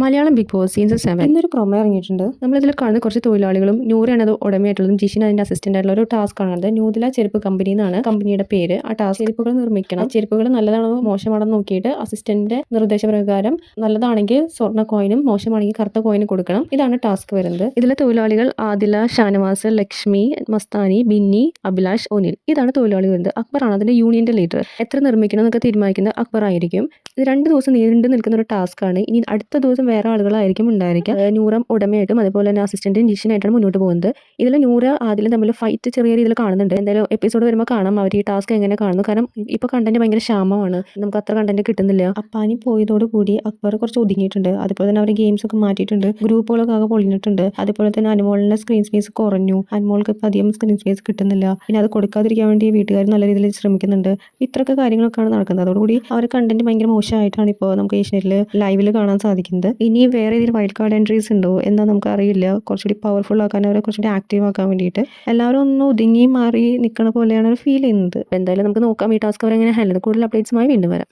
Malayalam Bigg Boss season seven എന്നൊരു promo ഇറങ്ങിയിട്ടുണ്ട്. നമ്മളിതിൽ കാണുന്ന കുറച്ച് തൊഴിലാളികളും നൂറാണ് അത് ഉടമയായിട്ടുള്ളതും ജിഷിൻ അതിന്റെ അസിസ്റ്റന്റ് ആയിട്ടുള്ള ഒരു ടാസ്ക് കാണുന്നത് ന്യൂദില ചെരുപ്പ് കമ്പനി എന്നാണ് കമ്പനിയുടെ പേര്. ആ ടാസ്ക് ചെരുപ്പുകൾ നിർമ്മിക്കണം. ചെരുപ്പുകൾ നല്ലതാണോ മോശമാണെന്ന് നോക്കിയിട്ട് അസിസ്റ്റന്റിന്റെ നിർദ്ദേശപ്രകാരം നല്ലതാണെങ്കിൽ സ്വർണ കോയിനും മോശമാണെങ്കിൽ കറുത്ത കോയിനും കൊടുക്കണം. ഇതാണ് ടാസ്ക് വരുന്നത്. ഇതിലെ തൊഴിലാളികൾ ആദില ഷാനവാസ് ലക്ഷ്മി മസ്താനി ബിന്നി അഭിലാഷ് ഒനിൽ. ഇതാണ് തൊഴിലാളി വരുന്നത്. ആണ് അതിന്റെ യൂണിയന്റെ ലീഡർ എത്ര നിർമ്മിക്കണം എന്നൊക്കെ തീരുമാനിക്കുന്നത് അക്ബർ ആയിരിക്കും ഇത് രണ്ട് ദിവസം നീണ്ടു നിൽക്കുന്ന ഒരു ടാസ്ക് ആണ്. ഇനി അടുത്ത ദിവസം വേറെ ആളുകളായിരിക്കും ഉണ്ടായിരിക്കുക. നൂറം ഉടമയായിട്ടും അതുപോലെ തന്നെ അസിസ്റ്റന്റും ജിഷനായിട്ടാണ് മുന്നോട്ട് പോകുന്നത്. ഇതിൽ നൂറ് ആദ്യം തമ്മിൽ ഫൈറ്റ് ചെറിയ രീതിയിൽ കാണുന്നുണ്ട്. എന്തായാലും എപ്പിസോഡ് വരുമ്പോൾ കാണാം അവർ ഈ ടാസ്ക് എങ്ങനെ കാണുന്നു. കാരണം ഇപ്പോൾ കണ്ടന്റ് ഭയങ്കര ക്ഷാമമാണ്. നമുക്ക് അത്ര കണ്ടന്റ് കിട്ടുന്നില്ല. അപ്പാനി പോയതോടുകൂടി അക്ബർ കുറച്ച് ഒതുങ്ങിയിട്ടുണ്ട്. അതുപോലെ തന്നെ അവർ ഗെയിംസ് ഒക്കെ മാറ്റിയിട്ടുണ്ട്. ഗ്രൂപ്പുകളൊക്കെ ആകെ പൊളിഞ്ഞിട്ടുണ്ട്. അതുപോലെ തന്നെ അനുമോളിന്റെ സ്ക്രീൻ സ്പേസ് കുറഞ്ഞു. അനുമോൾക്ക് ഇപ്പം അധികം സ്ക്രീൻ സ്പേസ് കിട്ടുന്നില്ല. പിന്നെ അത് കൊടുക്കാതിരിക്കാൻ വേണ്ടി വീട്ടുകാർ നല്ല രീതിയിൽ ശ്രമിക്കുന്നുണ്ട്. ഇത്രയൊക്കെ കാര്യങ്ങളൊക്കെയാണ് നടക്കുന്നത്. അതോടുകൂടി അവർ കണ്ടന്റ് ഭയങ്കര മോശമായിട്ടാണ് ഇപ്പോൾ നമുക്ക് ഏഷ്യനെറ്റിൽ ലൈവിൽ കാണാൻ സാധിക്കുന്നത്. ഇനി വേറെ ഏതെങ്കിലും വൈൽഡ് കാർഡ് എൻട്രീസ് ഉണ്ടോ എന്താ നമുക്ക് അറിയില്ല കുറച്ചുകൂടി പവർഫുൾ ആക്കാൻ അവരെ കുറച്ചുകൂടി ആക്റ്റീവ് ആക്കാൻ വേണ്ടിയിട്ട്. എല്ലാവരും ഒന്ന് ഒതുങ്ങി മാറി നിൽക്കണ പോലെയാണ് ഫീൽ ചെയ്യുന്നത്. എന്തായാലും നമുക്ക് നോക്കാം. ഈ ടാസ്ക് അവരെങ്ങനെ ഹാൻഡിൽ കൂടുതൽ അപ്ഡേറ്റ്സുമായി വീണ്ടും വരാം.